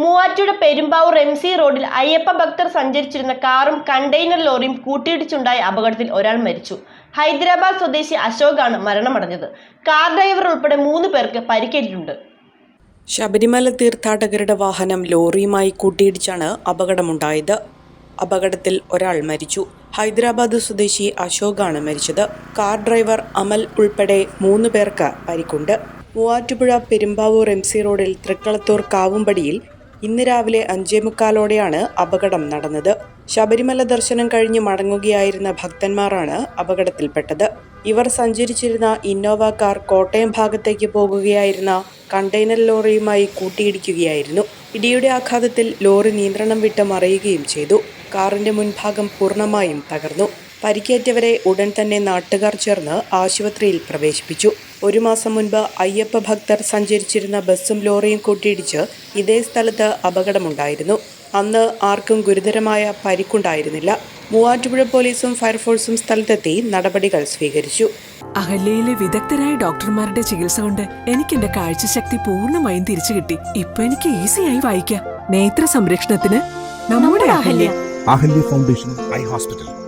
Muvattupuzha Perumbavoor M C റോഡിൽ അയ്യപ്പ ഭക്തർ സഞ്ചരിച്ചിരുന്ന കാറും കണ്ടെയ്നർ ലോറിയും കൂട്ടിയിടിച്ചുണ്ടായ അപകടത്തിൽ ഒരാൾ മരിച്ചു. ഹൈദരാബാദ് സ്വദേശി അശോകാണ് മരണമടഞ്ഞത്. കാർ ഡ്രൈവർ ഉൾപ്പെടെ മൂന്ന് പേർക്ക് പരിക്കേറ്റിട്ടുണ്ട്. ശബരിമല തീർത്ഥാടകരുടെ വാഹനം ലോറിയുമായി കൂട്ടിയിടിച്ചാണ് അപകടമുണ്ടായത്. അപകടത്തിൽ ഒരാൾ മരിച്ചു. ഹൈദരാബാദ് സ്വദേശി അശോകാണ് മരിച്ചത്. കാർ ഡ്രൈവർ അമൽ ഉൾപ്പെടെ മൂന്ന് പേർക്ക് പരിക്കുണ്ട്. മൂവാറ്റുപുഴ പെരുമ്പാവൂർ എം സി റോഡിൽ തൃക്കളത്തൂർ കാവുംപടിയിൽ ഇന്ന് രാവിലെ അഞ്ചേ മുക്കാലോടെയാണ് അപകടം നടന്നത്. ശബരിമല ദർശനം കഴിഞ്ഞ് മടങ്ങുകയായിരുന്ന ഭക്തന്മാരാണ് അപകടത്തിൽപ്പെട്ടത്. ഇവർ സഞ്ചരിച്ചിരുന്ന ഇന്നോവ കാർ കോട്ടയം ഭാഗത്തേക്ക് പോകുകയായിരുന്ന കണ്ടെയ്നർ ലോറിയുമായി കൂട്ടിയിടിക്കുകയായിരുന്നു. ഇടിയുടെ ആഘാതത്തിൽ ലോറി നിയന്ത്രണം വിട്ട് മറയുകയും ചെയ്തു. കാറിന്റെ മുൻഭാഗം പൂർണമായും തകർന്നു. പരിക്കേറ്റവരെ ഉടൻ തന്നെ നാട്ടുകാർ ചേർന്ന് ആശുപത്രിയിൽ പ്രവേശിപ്പിച്ചു. ഒരു മാസം മുൻപ് അയ്യപ്പ ഭക്തർ സഞ്ചരിച്ചിരുന്ന ബസ്സും ലോറിയും കൂട്ടിയിടിച്ച് ഇതേ സ്ഥലത്ത് അപകടമുണ്ടായിരുന്നു. അന്ന് ആർക്കും ഗുരുതരമായ പരിക്കുണ്ടായിരുന്നില്ല. മൂവാറ്റുപുഴ പോലീസും ഫയർഫോഴ്സും സ്ഥലത്തെത്തി നടപടികൾ സ്വീകരിച്ചു. അഹല്യയിലെ വിദഗ്ധരായ ഡോക്ടർമാരുടെ ചികിത്സ കൊണ്ട് എനിക്ക് എന്റെ കാഴ്ചശക്തി പൂർണമായും തിരിച്ചു കിട്ടി. ഇപ്പൊ എനിക്ക് ഈസിയായി വായിക്കാം. നേത്ര സംരക്ഷണത്തിന് നമ്മുടെ Ahalya. Ahalya foundation eye hospital.